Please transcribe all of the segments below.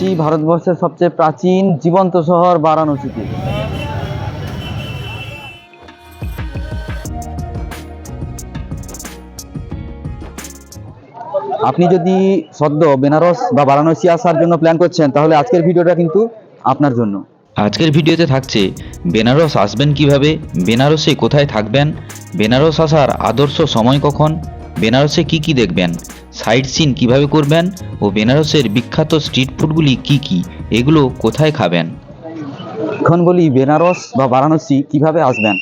আছি ভারতবর্ষের সবচেয়ে প্রাচীন জীবন্ত শহর বারাণসীতে। আপনি যদি সদ্য বেনারস বা বারাণসী আসার জন্য প্ল্যান করছেন, তাহলে আজকের ভিডিওটা কিন্তু আপনার জন্য। আজকের ভিডিওতে থাকছে, বেনারস আসবেন কীভাবে? বেনারসে কোথায় থাকবেন? বেনারস আসার আদর্শ সময় কখন? বেনারসে কি কি দেখবেন? সাইট সিন কীভাবে করবেন? ও বেনারসের বিখ্যাত স্ট্রিট ফুডগুলি কি কি? এগুলো কোথায় খাবেন? এখন বলি বেনারস বা বারাণসী কীভাবে আসবেন?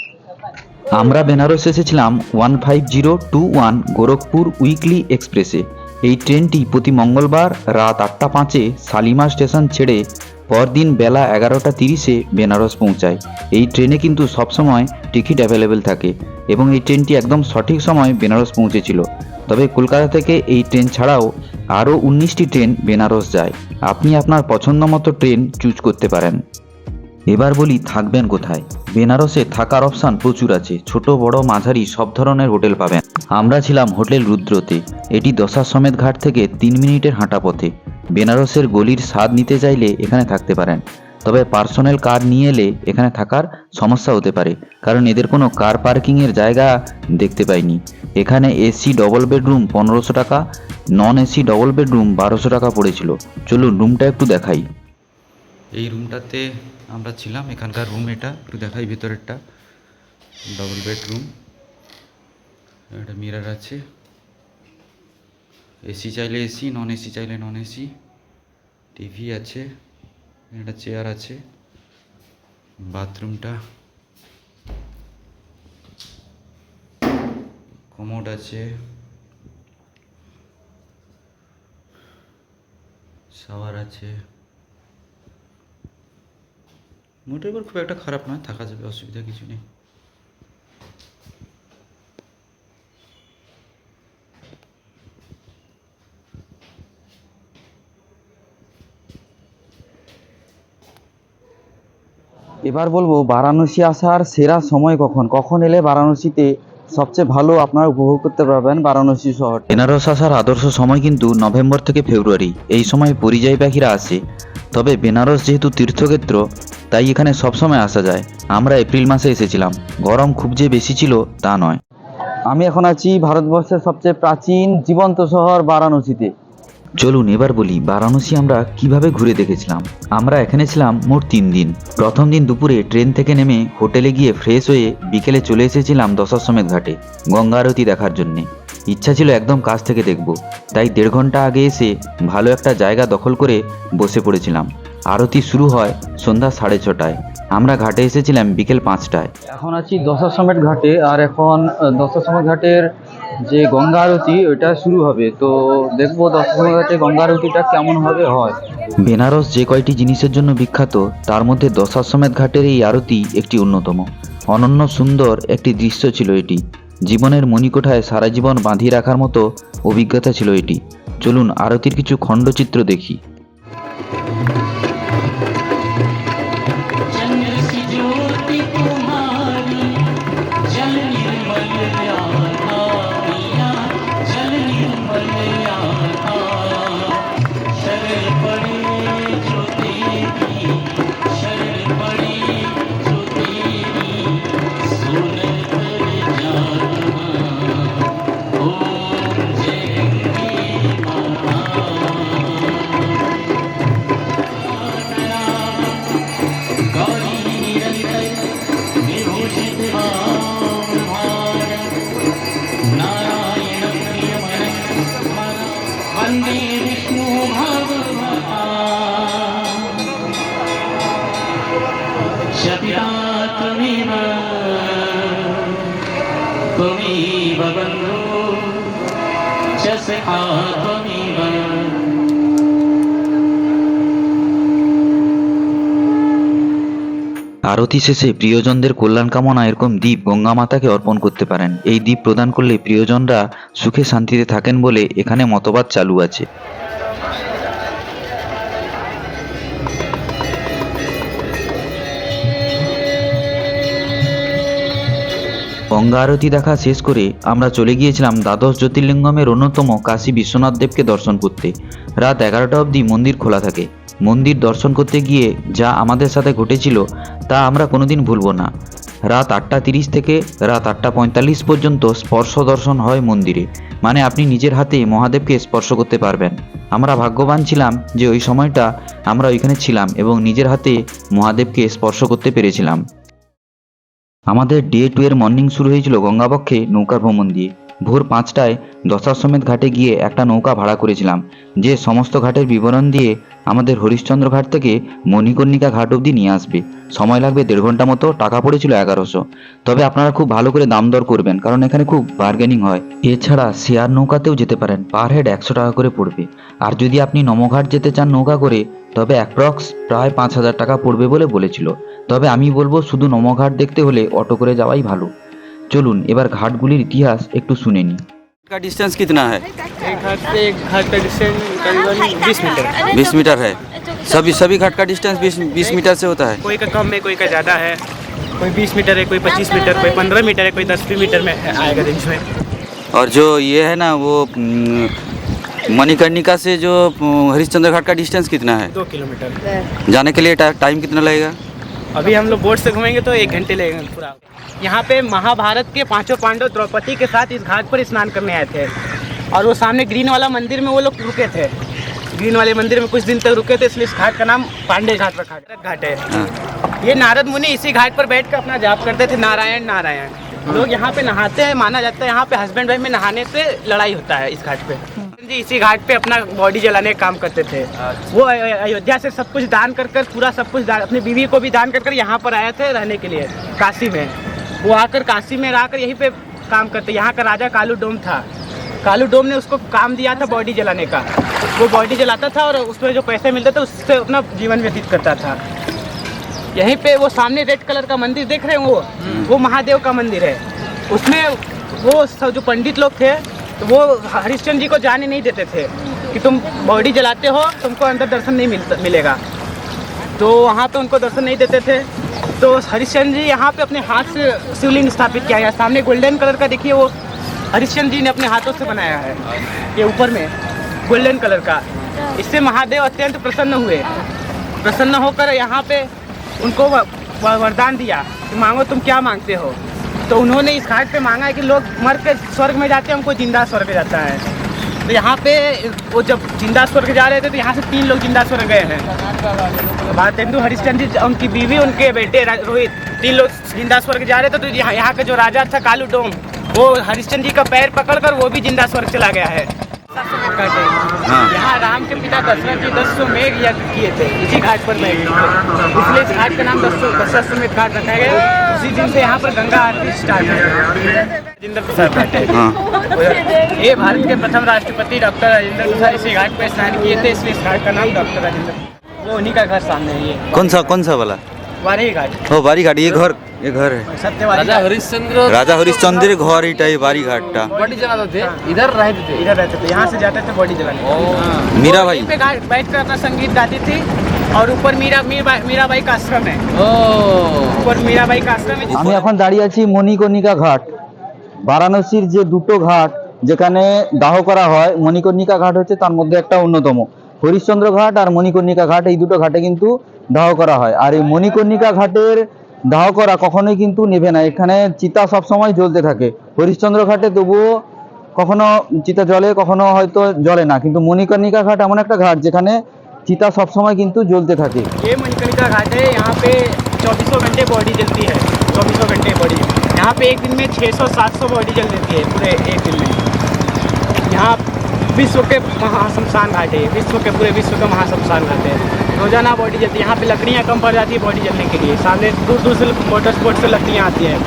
আমরা বেনারস এসেছিলাম one five zero two one Gorakhpur weekly এক্সপ্রেসে। এই ট্রেনটি প্রতি মঙ্গলবার রাত আটটা পাঁচে শালিমা স্টেশন ছেড়ে পরদিন বেলা এগারোটা তিরিশে বেনারস পৌঁছায়। এই ট্রেনে কিন্তু সবসময় টিকিট অ্যাভেলেবেল থাকে এবং এই ট্রেনটি একদম সঠিক সময় বেনারস পৌঁছেছিল। তবে কলকাতা থেকে এই ট্রেন ছাড়াও আরও উনিশটি ট্রেন বেনারস যায়। আপনি আপনার পছন্দ মতো ট্রেন চুজ করতে পারেন। এবার বলি থাকবেন কোথায়? বেনারসে থাকার অপশান প্রচুর আছে। ছোট, বড়, মাঝারি, সব ধরনের হোটেল পাবেন। আমরা ছিলাম হোটেল রুদ্রতে। এটি দশাশ্বমেধ ঘাট থেকে তিন মিনিটের হাঁটা পথে। বেনারসের গলির স্বাদ নিতে চাইলে এখানে থাকতে পারেন। তবে পার্সোনাল কার নিয়ে এলে এখানে থাকার সমস্যা হতে পারে। কারণ এদের কোনো কার পার্কিংয়ের জায়গা দেখতে পাইনি। এখানে এসি ডবল বেডরুম পনেরোশো টাকা, নন এসি ডবল বেডরুম বারোশো টাকা পড়েছিল। চলুন রুমটা একটু দেখাই। এই রুমটাতে আমরা ছিলাম এখানকার রুম এটা। একটু দেখাই ভিতরেরটা। ডবল বেডরুম একটা মিরার আছে। এসি চাইলে এসি নন এসি চাইলে নন এসি টিভি আছে। একটা চেয়ার আছে। বাথরুমটা কমোড আছে। শাওয়ার আছে। মোটামুটি খুব একটা খারাপ নয় থাকা যাবে অসুবিধা কিছু নেই। এবার বলব বারাণসী আসার সেরা সময় কখন? কখন এলে বারাণসীতে সবচেয়ে ভালো আপনারা উপভোগ করতে পারবেন বারাণসী শহর বেনারস আসার আদর্শ সময় কিন্তু নভেম্বর থেকে ফেব্রুয়ারি। এই সময় পরিযায়ী পাখিরা আসে। তবে বেনারস যেহেতু তীর্থক্ষেত্র তাই এখানে সবসময় আসা যায়। আমরা এপ্রিল মাসে এসেছিলাম। গরম খুব যে বেশি ছিল তা নয়। আমি এখন আছি ভারতবর্ষের সবচেয়ে প্রাচীন জীবন্ত শহর বারাণসীতে। চলুন এবার বলি বারাণসী আমরা কীভাবে ঘুরে দেখেছিলাম? আমরা এখানে ছিলাম মোট তিন দিন। প্রথম দিন দুপুরে ট্রেন থেকে নেমে হোটেলে গিয়ে ফ্রেশ হয়ে বিকেলে চলে এসেছিলাম দশাশ্বমেধ ঘাটে গঙ্গা আরতি দেখার জন্যে। ইচ্ছা ছিল একদম কাছ থেকে দেখব। তাই দেড় ঘণ্টা আগে এসে ভালো একটা জায়গা দখল করে বসে পড়েছিলাম। আরতি শুরু হয় সন্ধ্যা সাড়ে ছটায়। আমরা ঘাটে এসেছিলাম বিকেল পাঁচটায়। এখন আছি দশাশ্বমেধ ঘাটে আর এখন দশাশ্বমেধ ঘাটের যে গঙ্গা আরতি ওইটা শুরু হবে। তো দেখব দশাশ্বমেধ ঘাটে গঙ্গা আরতিটা কেমনভাবে হয়। বেনারস যে কয়টি জিনিসের জন্য বিখ্যাত তার মধ্যে দশাশ্বমেধ ঘাটের এই আরতি একটি অন্যতম। অনন্য সুন্দর একটি দৃশ্য ছিল এটি। জীবনের মণিকোঠায় সারা জীবন বাঁধিয়ে রাখার মতো অভিজ্ঞতা ছিল এটি। চলুন আরতির কিছু খণ্ডচিত্র দেখি। আরতি শেষে প্রিয়জনদের কল্যাণ কামনা এরকম দ্বীপ গঙ্গা মাতাকে অর্পণ করতে পারেন। এই দ্বীপ প্রদান করলে প্রিয়জনরা সুখে শান্তিতে থাকেন বলে এখানে মতবাদ চালু আছে। গঙ্গা আরতি দেখা শেষ করে আমরা চলে গিয়েছিলাম দ্বাদশ জ্যোতির্লিঙ্গমের অন্যতম কাশী বিশ্বনাথ দেবকে দর্শন করতে। রাত এগারোটা অবধি মন্দির খোলা থাকে। মন্দির দর্শন করতে গিয়ে যা আমাদের সাথে ঘটেছিল, তা আমরা কোনোদিন ভুলব না। রাত আটটা তিরিশ থেকে রাত আটটা পঁয়তাল্লিশ পর্যন্ত স্পর্শ দর্শন হয় মন্দিরে। মানে আপনি নিজের হাতে মহাদেবকে স্পর্শ করতে পারবেন। আমরা ভাগ্যবান ছিলাম যে ওই সময়টা আমরা ওইখানে ছিলাম এবং নিজের হাতে মহাদেবকে স্পর্শ করতে পেরেছিলাম। আমাদের ডে টু এর মর্নিং শুরু হয়েছিল গঙ্গাবক্ষে নৌকা ভ্রমণ দিয়ে। ভোর পাঁচটায় দশাশ্বমেধ ঘাটে গিয়ে একটা নৌকা ভাড়া করেছিলাম। যে সমস্ত ঘাটের বিবরণ দিয়ে আমাদের হরিশ্চন্দ্র ঘাট থেকে মণিকর্ণিকা ঘাট অবধি নিয়ে আসবে। সময় লাগবে দেড় ঘণ্টা মতো, টাকা পড়েছিল এগারোশো। তবে আপনারা খুব ভালো করে দাম দর করবেন, কারণ এখানে খুব বার্গেনিং হয়। এছাড়া শেয়ার নৌকাতেও যেতে পারেন, পার হেড একশো টাকা করে পড়বে। আর যদি আপনি নমঘাট যেতে চান নৌকা করে, তবে অ্যাপ্রক্স প্রায় পাঁচ হাজার টাকা পড়বে বলে বলেছিল। তবে আমি বলব শুধু নমঘাট দেখতে হলে অটো করে যাওয়াই ভালো। চলুন এবার ঘাটগুলির ইতিহাস একটু শুনে নিই का डिस्टेंस कितना है एक घाट से एक घाट का डिस्टेंस करीबन बीस मीटर है बीस मीटर है सभी सभी घाट का डिस्टेंस बीस बीस मीटर से होता है कोई का कम है कोई का ज़्यादा है कोई बीस मीटर है कोई पच्चीस मीटर कोई पंद्रह मीटर है कोई दस भी मीटर में है- आएगा रेंज में और जो ये है ना वो हम्म, मणिकर्णिका से जो हम्म, हरिश्चंद्र घाट का डिस्टेंस कितना है दो किलोमीटर जाने के लिए टा- टाइम कितना लगेगा अभी हम लोग बोट से घूमेंगे तो एक घंटे लगेगा पूरा। यहाँ पे महाभारत के पाँचों पांडव द्रौपदी के साथ इस घाट पर स्नान करने आए थे। और वो सामने ग्रीन वाला मंदिर में वो लोग रुके थे। ग्रीन वाले मंदिर में कुछ दिन तक रुके थे इसलिए इस घाट का नाम पांडे घाट रखा गया। घाट है। हाँ। ये नारद मुनि इसी घाट पर बैठ कर अपना जाप करते थे नारायण नारायण। लोग यहाँ पे नहाते हैं माना जाता है यहाँ पे हस्बैंड वाइफ में नहाने से लड़ाई होता है इस घाट पे। जी इसी घाट पे अपना बॉडी जलाने का काम करते थे। वो अयोध्या से सब कुछ दान कर कर पूरा सब कुछ दान अपनी बीवी को भी दान कर कर यहाँ पर आए थे रहने के लिए काशी में। वो आकर काशी में रहकर यहीं पे काम करते यहाँ का राजा कालू डोम था। कालू डोम ने उसको काम दिया था बॉडी जलाने का। वो बॉडी जलाता था और उसमें जो पैसे मिलते थे उससे अपना जीवन व्यतीत करता था। यहीं पे वो सामने रेड कलर का मंदिर देख रहे हैं वो? वो महादेव का मंदिर है। उसमें वो जो पंडित लोग थे तो वो हरिश्चंद्र जी को जाने नहीं देते थे कि तुम बॉडी जलाते हो, तुमको अंदर दर्शन नहीं मिलता, मिलेगा। तो वहाँ पे उनको दर्शन नहीं देते थे। तो हरिश्चंद्र जी यहाँ पे अपने हाथ से शिवलिंग स्थापित किया गया। सामने गोल्डन कलर का देखिए वो हरिश्चंद्र जी ने अपने हाथों से बनाया है, ये ऊपर में, गोल्डन कलर का। इससे महादेव अत्यंत प्रसन्न हुए। प्रसन्न होकर यहाँ पे उनको वरदान दिया कि मांगो तुम क्या मांगते हो? तो उन्होंने इस घाट पे मांगा है कि लोग मर के स्वर्ग में जाते हैं, हमको ज़िंदा स्वर्ग जाता है। तो यहाँ पे वो जब ज़िंदा स्वर्ग जा रहे थे तो यहाँ से तीन लोग ज़िंदा स्वर्ग गए हैं। भारतेंदु हरिश्चंद जी, उनकी बीवी, उनके बेटे रोहित, तीन लोग ज़िंदा स्वर्ग जा रहे थे तो यहाँ यहाँ का जो राजा था कालू डोम, वो हरिश्चंद जी का पैर पकड़कर वो भी ज़िंदा स्वर्ग चला गया है। हाँ। यहाँ राम के पिता दशरथ जी दस सौ मेघ यज्ञ किए थे इसी घाट पर बैठे इसलिए इस घाट का नाम दस सौ दशाश्वमेध घाट रखा गया। उसी दिन से यहाँ पर गंगा आरती स्टार्ट राजेंद्र प्रसाद घाट हाँ। ये भारत के प्रथम राष्ट्रपति डॉक्टर राजेंद्र प्रसाद इसी घाट पर स्नान किए थे इसलिए इस घाट का नाम डॉक्टर राजेंद्र। वो उन्हीं का घर सामने है कौन सा कौन सा वाला? वारही घाट ও বাড়ি ঘাট ये घर ये घर है सत्यवादी রাজা হরিশ্চন্দ্র রাজা হরিশ্চন্দ্রের ঘর এটাই বাড়ি ঘাটটা बॉडी जलाते थे इधर रहते थे इधर रहते थे यहाँ से जाते थे बॉडी जलाने मीरा वो भाई यहीं पे घाट बैठ कर अपना संगीत गाती थी और ऊपर मीरा मीरा मीराबाई का आश्रम है ও ऊपर मीराबाई का आश्रम है আমি এখন দাঁড়িয়ে আছি মণিকর্ণিকা ঘাট বারাণসীর যে দুটো ঘাট যেখানে দাহ করা হয় মণিকর্ণিকা ঘাট হচ্ছে তার মধ্যে একটা অন্যতম হরিশ্চন্দ্র ঘাট আর মণিকর্ণিকা ঘাট এই দুটো ঘাটে কিন্তু দাহ করা হয় আর এই মণিকর্ণিকা ঘাটের দাহ করা কখনোই কিন্তু নেভে না এখানে চিতা সবসময় জ্বলতে থাকে হরিশ্চন্দ্র ঘাটে তবুও কখনো চিতা জলে কখনো হয়তো জ্বলে না কিন্তু মণিকর্ণিকা ঘাট এমন একটা ঘাট যেখানে চিতা সবসময় কিন্তু জ্বলতে থাকে ये मणिकर्णिका घाट है यहाँ पे चौबीसों घंटे बॉडी जलती है चौबीसों घंटे बॉडी यहाँ पे एक दिन में 600-700 बॉडी जल देती है पूरे एक दिन में यहाँ विश्व के महाशमशान घाट है विश्व के पूरे विश्व का महाशमशान घाट है रोज़ाना बॉडी जलती है यहाँ पे लकड़ियाँ कम पड़ जाती है बॉडी जलने के लिए। सामने दूर दूर से मोटर स्पोर्ट से लकड़ियाँ आती हैं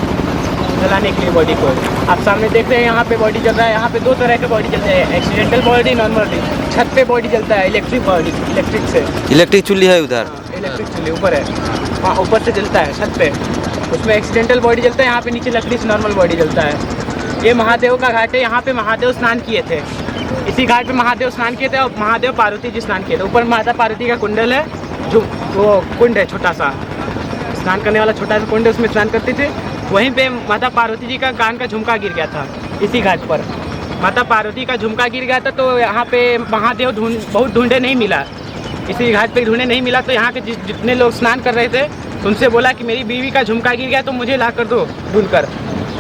जलाने के लिए बॉडी को। आप सामने देख रहे हैं यहाँ पे बॉडी जल रहा है यहाँ पे दो तरह के बॉडी जलते हैं। एक्सीडेंटल बॉडी नॉर्मल बॉडी छत पे बॉडी जलता है इलेक्ट्रिक बॉडी इलेक्ट्रिक से। इलेक्ट्रिक चूल्ली है उधर। हाँ, इलेक्ट्रिक चूल्ली ऊपर है। हाँ ऊपर से जलता है छत पे। उसमें एक्सीडेंटल बॉडी जलता है यहाँ पे नीचे लकड़ी से नॉर्मल बॉडी जलता है। ये महादेव का घाट है यहाँ पे महादेव स्नान किए थे। इसी घाट पे महादेव स्नान किए थे और महादेव पार्वती जी स्नान किए थे। ऊपर माता पार्वती का कुंडल है, जो वो कुंड है छोटा सा। स्नान करने वाला छोटा सा कुंड है उसमें स्नान करते थे। वहीं पे माता पार्वती जी का कान का झुमका गिर गया था, इसी घाट पर। माता पार्वती का झुमका गिर गया था तो यहाँ पे महादेव ढूंढ, बहुत ढूंढे नहीं मिला। इसी घाट पे ढूंढे नहीं मिला तो यहाँ के जितने लोग स्नान कर रहे थे, उनसे बोला कि मेरी बीवी का झुमका गिर गया तो मुझे ला कर दो ढूंढ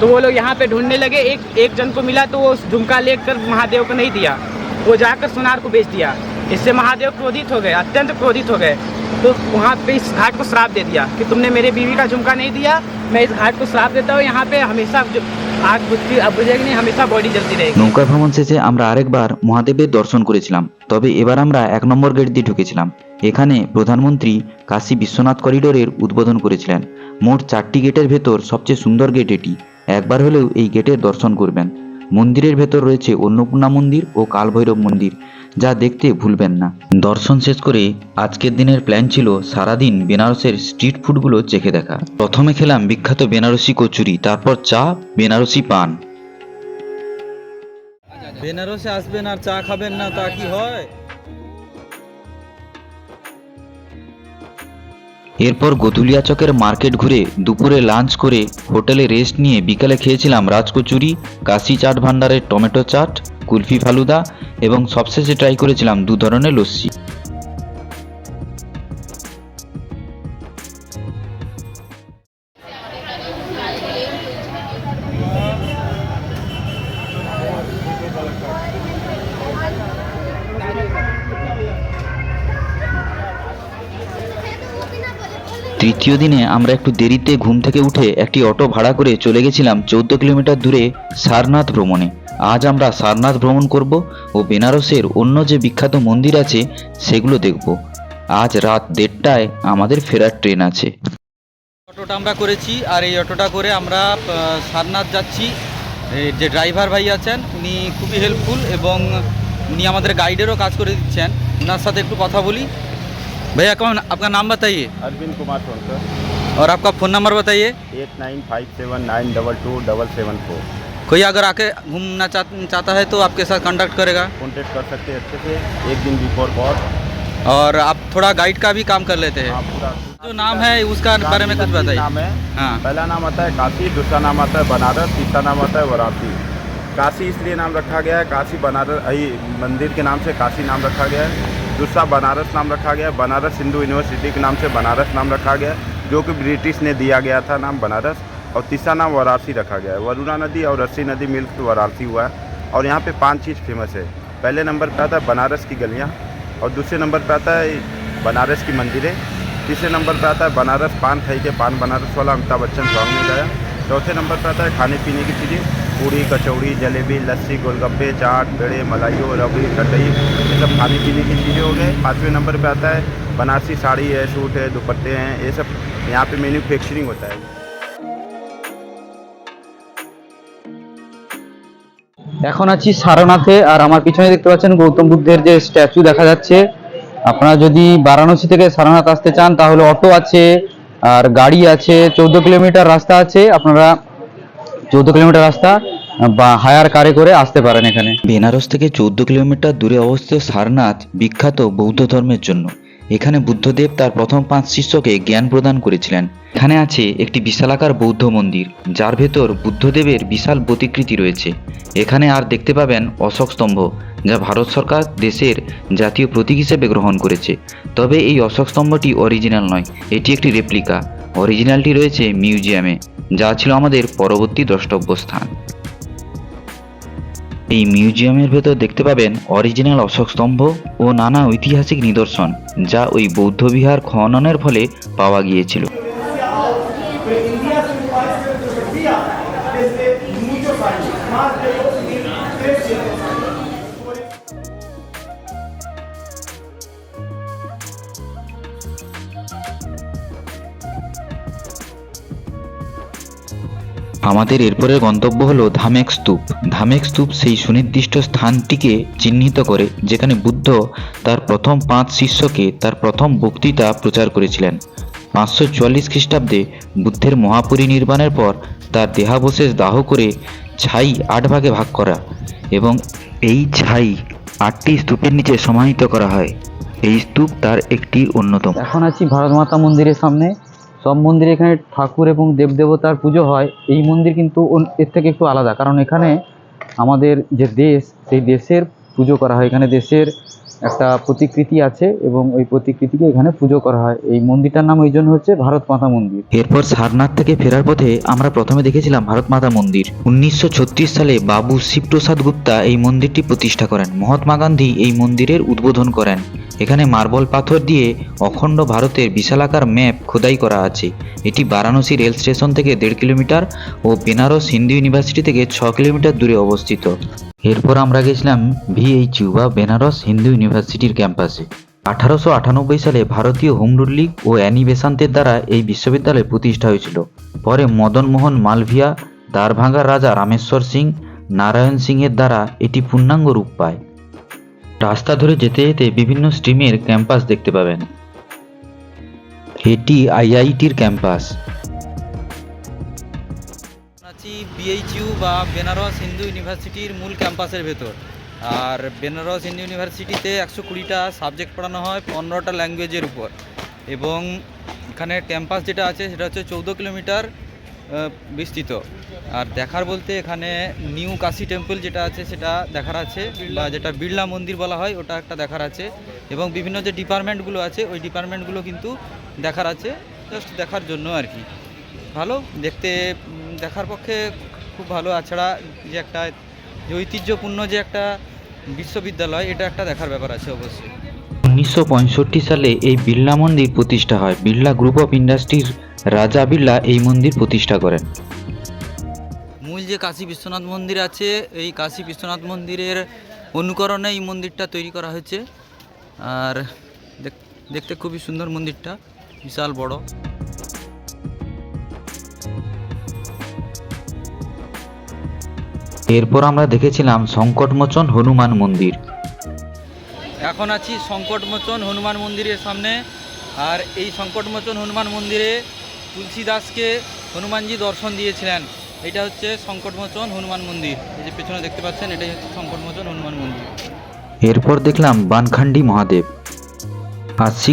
तो वो लोग यहाँ पे ढूंढने लगे एक एक जन को मिला तो वो उस झुमका लेकर महादेव को नहीं दिया वो जाकर सोनार को बेच दिया इससे महादेव क्रोधित हो गए अत्यंत क्रोधित हो गए तो वहाँ पे इस घाट को श्राप दे दिया कि तुमने मेरे बीवी का झुमका नहीं दिया मैं इस घाट को श्राप देता हूँ यहाँ पे हमेशा जो आग बुझती अब बुझेगी नहीं हमेशा बॉडी जलती रहेगी নৌকা ভ্রমণ শেষে আমরা আরেকবার মহাদেবের দর্শন করেছিলাম তবে এবার আমরা এক নম্বর গেট দিয়ে ঢুকেছিলাম এখানে প্রধানমন্ত্রী কাশী বিশ্বনাথ করিডোরের উদ্বোধন করেছিলেন মোট চারটি গেটের ভেতর সবচেয়ে সুন্দর গেট এটি একবার হলেও এই গেটের দর্শন করবেন। মন্দিরের ভেতর রয়েছে অন্নপূর্ণা মন্দির ও কালভৈরব মন্দির, যা দেখতে ভুলবেন না। দর্শন শেষ করে আজকের দিনের প্ল্যান ছিল সারাদিন বেনারসের স্ট্রিট ফুডগুলো চেখে দেখা। প্রথমে খেলাম বিখ্যাত বেনারসি কচুরি, তারপর চা, বেনারসি পান। বেনারসে আসবেন আর চা খাবেন না, তা কি হয়? এরপর গোতুলিয়া চকের মার্কেট ঘুরে দুপুরে লাঞ্চ করে হোটেলে রেস্ট নিয়ে বিকালে খেয়েছিলাম রাজকচুরি, কাশি চাট ভান্ডারের টমেটো চাট, কুলফি ফালুদা এবং সবশেষে ট্রাই করেছিলাম দু ধরনের লস্যি। তৃতীয় দিনে আমরা একটু দেরিতে ঘুম থেকে উঠে একটি অটো ভাড়া করে চলে গেছিলাম চৌদ্দ কিলোমিটার দূরে সারনাথ ভ্রমণে। আজ আমরা সারনাথ ভ্রমণ করব ও বেনারসের অন্য যে বিখ্যাত মন্দির আছে, সেগুলো দেখব। আজ রাত দেড়টায় আমাদের ফেরার ট্রেন আছে। অটোটা আমরা করেছি আর এই অটোটা করে আমরা সারনাথ যাচ্ছি। যে ড্রাইভার ভাই আছেন, উনি খুবই হেল্পফুল এবং উনি আমাদের গাইডেরও কাজ করে দিচ্ছেন। ওনার সাথে একটু কথা বলি। भैया कौन आपका नाम बताइए। अरविंद कुमार सोनकर। और आपका फ़ोन नंबर बताइए। Eight nine five seven nine double two double seven four. कोई अगर आके घूमना चाह- चाहता है तो आपके साथ कांटेक्ट करेगा। कॉन्टेक्ट कर सकते हैं अच्छे से एक दिन बिफोर बहुत। और आप थोड़ा गाइड का भी काम कर लेते हैं। हाँ जो नाम है उसका बारे में कुछ बताइए। नाम है। हाँ। पहला नाम आता है काशी दूसरा नाम आता है बनारस तीसरा नाम आता है वाराणसी। काशी इसलिए नाम रखा गया है काशी बनारस मंदिर के नाम से काशी नाम रखा गया है। दूसरा बनारस नाम रखा गया, बनारस हिंदू यूनिवर्सिटी के नाम से बनारस नाम रखा गया, जो कि ब्रिटिश ने दिया गया था नाम बनारस, और तीसरा नाम वाराणसी रखा गया है। वरुणा नदी और रस्सी नदी मिल के वाराणसी हुआ है, और यहाँ पे पाँच चीज़ फ़ेमस है। पहले नंबर पे आता है बनारस की गलियाँ, और दूसरे नंबर पे आता है बनारस की मंदिरें, तीसरे नंबर पे आता है बनारस पान खाई के पान, बनारस वाला अमिताभ बच्चन सॉन्ग में गाया। चौथे नंबर पे आता है खाने पीने की चीज़ें पूड़ी कचौड़ी जलेबी लस्सी गोलगप्पे चाट पेड़े मलाइयो रबड़ी कटई ये सब खाने पीने की चीज़ें हो गए पाँचवें नंबर पे आता है बनारसी साड़ी है सूट है दुपट्टे हैं ये सब यहाँ पे मैन्युफैक्चरिंग होता है এখন আছি সারনাথে আর আমার পিছনে দেখতে পাচ্ছেন গৌতম বুদ্ধের যে স্ট্যাচু দেখা যাচ্ছে আপনারা যদি বারাণসী থেকে সারনাথ আসতে চান তাহলে অটো আছে আর গাড়ি আছে, চৌদ্দ কিলোমিটার রাস্তা আছে, আপনারা চৌদ্দ কিলোমিটার রাস্তা, বা হায়ার কারে করে আসতে পারেন এখানে। বেনারস থেকে চৌদ্দ কিলোমিটার দূরে অবস্থিত সারনাথ বিখ্যাত বৌদ্ধ ধর্মের জন্য। এখানে বুদ্ধদেব তার প্রথম পাঁচ শিষ্যকে জ্ঞান প্রদান করেছিলেন। এখানে আছে একটি বিশালাকার বৌদ্ধ মন্দির, যার ভেতর বুদ্ধদেবের বিশাল প্রতিকৃতি রয়েছে। এখানে আর দেখতে পাবেন অশোক স্তম্ভ, যা ভারত সরকার দেশের জাতীয় প্রতীক হিসেবে গ্রহণ করেছে। তবে এই অশোক স্তম্ভটি অরিজিনাল নয়, এটি একটি রেপ্লিকা। অরিজিনালটি রয়েছে মিউজিয়ামে, যা ছিল আমাদের পরবর্তী দ্রষ্টব্য স্থান এই মিউজিয়ামের ভেতর দেখতে পাবেন অরিজিনাল অশোক স্তম্ভ ও নানা ঐতিহাসিক নিদর্শন, যা ওই বৌদ্ধবিহার খননের ফলে পাওয়া গিয়েছিল। আমাদের এরপরের গন্তব্য হলো ধামেক স্তূপ। ধামেক স্তূপ সেই সুনির্দিষ্ট স্থানটিকে চিহ্নিত করে, যেখানে বুদ্ধ তার প্রথম পাঁচ শিষ্যকে তার প্রথম বক্তৃতা প্রচার করেছিলেন। পাঁচশো চুয়াল্লিশ খ্রিস্টাব্দে বুদ্ধের মহাপরিনির্বাণের পর তার দেহাবশেষ দাহ করে ছাই আট ভাগে ভাগ করা এবং এই ছাই আটটি স্তূপের নিচে সমাহিত করা হয়। এই স্তূপ তার একটি অন্যতম। এখন আছি ভারত মাতা মন্দিরের সামনে। সব মন্দিরে এখানে ঠাকুর এবং দেবদেবতার পুজো হয়। এই মন্দির কিন্তু এর থেকে একটু আলাদা। কারণ এখানে আমাদের যে দেশ, সেই দেশের পুজো করা হয়। এখানে দেশের একটা প্রতিকৃতি আছে এবং ওই প্রতিকৃতিকে এখানে পুজো করা হয়। এই মন্দিরটার নাম ওই জন্য হচ্ছে ভারত মাতা মন্দির। এরপর সারনাথ থেকে ফেরার পথে আমরা প্রথমে দেখেছিলাম ভারত মাতা মন্দির। উনিশশো ছত্রিশ সালে বাবু শিবপ্রসাদ গুপ্তা এই মন্দিরটি প্রতিষ্ঠা করেন। মহাত্মা গান্ধী এই মন্দিরের উদ্বোধন করেন। এখানে মার্বল পাথর দিয়ে অখণ্ড ভারতের বিশালাকার ম্যাপ খোদাই করা আছে। এটি বারাণসী রেল স্টেশন থেকে দেড় কিলোমিটার ও বেনারস হিন্দু ইউনিভার্সিটি থেকে ছ কিলোমিটার দূরে অবস্থিত। এরপর আমরা গেছিলাম ভিএইচইউ বা বেনারস হিন্দু ইউনিভার্সিটির ক্যাম্পাসে। আঠারোশো আটানব্বই সালে ভারতীয় হোম রুল লীগ ও অ্যানি বেসান্তের দ্বারা এই বিশ্ববিদ্যালয় প্রতিষ্ঠা হয়েছিল। পরে মদন মোহন মালভিয়া দ্বারভাঙ্গার রাজা রামেশ্বর সিং, নারায়ণ সিংয়ের দ্বারা এটি পূর্ণাঙ্গ রূপ পায়। রাস্তা ধরে যেতে যেতে বিভিন্ন স্ট্রিমের ক্যাম্পাস দেখতে পাবেন। এটি আইআইটির ক্যাম্পাস। আছি বিএইচইউ বা বেনারস হিন্দু ইউনিভার্সিটির মূল ক্যাম্পাসের ভেতর। আর বেনারস হিন্দু ইউনিভার্সিটিতে একশো কুড়িটা সাবজেক্ট পড়ানো হয় পনেরোটা ল্যাঙ্গুয়েজের উপর। এবং এখানে ক্যাম্পাস যেটা আছে সেটা হচ্ছে চৌদ্দ কিলোমিটার বিস্তৃত। আর দেখার বলতে এখানে নিউ কাশী টেম্পল যেটা আছে সেটা দেখার আছে, বা যেটা বিড়লা মন্দির বলা হয় ওটা একটা দেখার আছে। এবং বিভিন্ন যে ডিপার্টমেন্টগুলো আছে, ওই ডিপার্টমেন্টগুলো কিন্তু দেখার আছে, জাস্ট দেখার জন্য আর কি। ভালো? দেখতে দেখার পক্ষে খুব ভালো তাছাড়া যে একটা যে ঐতিহ্যপূর্ণ যে একটা বিশ্ববিদ্যালয় এটা একটা দেখার ব্যাপার আছে অবশ্যই। উনিশশো পঁয়ষট্টি সালে এই বিড়লা মন্দির প্রতিষ্ঠা হয়। বিড়লা গ্রুপ অফ ইন্ডাস্ট্রির রাজা বিড়লা এই মন্দির প্রতিষ্ঠা করেন। মূল যে কাশী বিশ্বনাথ মন্দির আছে এই কাশী বিশ্বনাথ মন্দিরের অনুকরণে এই মন্দিরটা তৈরি করা হয়েছে। আর দেখ- দেখতে খুবই সুন্দর মন্দিরটা বিশাল বড়। এরপর আমরা দেখেছিলাম সংকটমোচন হনুমান মন্দির। এখন আছি সংকটমোচন হনুমান মন্দিরের সামনে। আর এই সংকটমোচন হনুমান মন্দিরে তুলসী দাসকে হনুমানজি দর্শন দিয়েছিলেন। এটা হচ্ছে সংকটমোচন হনুমান মন্দির। এই যে পেছনে দেখতে পাচ্ছেন এটাই হচ্ছে সংকটমোচন হনুমান মন্দির। এরপর দেখলাম বানখান্ডি মহাদেব।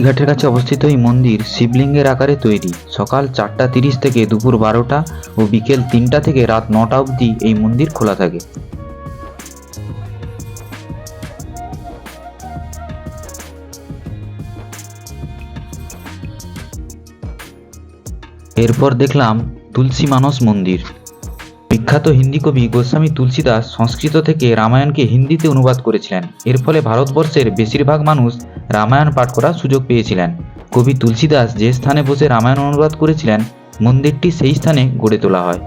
ঘাটের কাছে অবস্থিত এই মন্দির শিবলিঙ্গের আকারে তৈরি। সকাল চারটা তিরিশ থেকে দুপুর বারোটা ও বিকেল তিনটা থেকে রাত নটা অবধি এই মন্দির খোলা থাকে। এরপর দেখলাম তুলসী মানস মন্দির। বিখ্যাত হিন্দি কবি গোস্বামী তুলসীদাস সংস্কৃত থেকে রামায়ণকে হিন্দিতে অনুবাদ করেছিলেন। এর ফলে ভারতবর্ষের বেশিরভাগ মানুষ রামায়ণ পাঠ করার সুযোগ পেয়েছিলেন। কবি তুলসীদাস যে স্থানে বসে রামায়ণ অনুবাদ করেছিলেন, মন্দিরটি সেই স্থানে গড়ে তোলা হয়।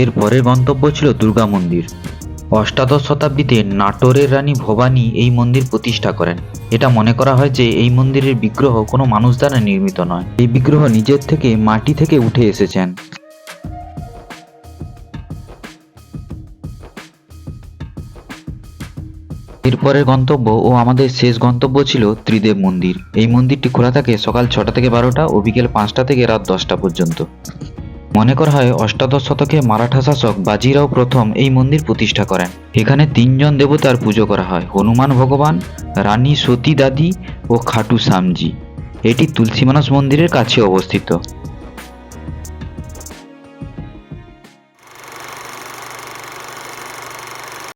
এর পরের গন্তব্য ছিল দুর্গা মন্দির। অষ্টাদশ শতাব্দীতে নাটোরের রানী ভবানী এই মন্দির প্রতিষ্ঠা করেন। এটা মনে করা হয় যে এই মন্দিরের বিগ্রহ কোনো মানুষ দ্বারা নির্মিত নয়। এই বিগ্রহ নিজের থেকে মাটি থেকে উঠে এসেছেন। এরপরের গন্তব্য ও আমাদের শেষ গন্তব্য ছিল ত্রিদেব মন্দির। এই মন্দিরটি খোলা থাকে সকাল ছটা থেকে বারোটা ও বিকেল পাঁচটা থেকে রাত দশটা পর্যন্ত। মনে করা হয় অষ্টাদশ শতকে মারাঠা শাসক বাজিরাও প্রথম এই মন্দির প্রতিষ্ঠা করেন। এখানে তিনজন দেবতার পুজো করা হয়, হনুমান ভগবান, রানী সতী দাদি ও খাটু শ্যামজি এটি তুলসী মানস মন্দিরের কাছে অবস্থিত।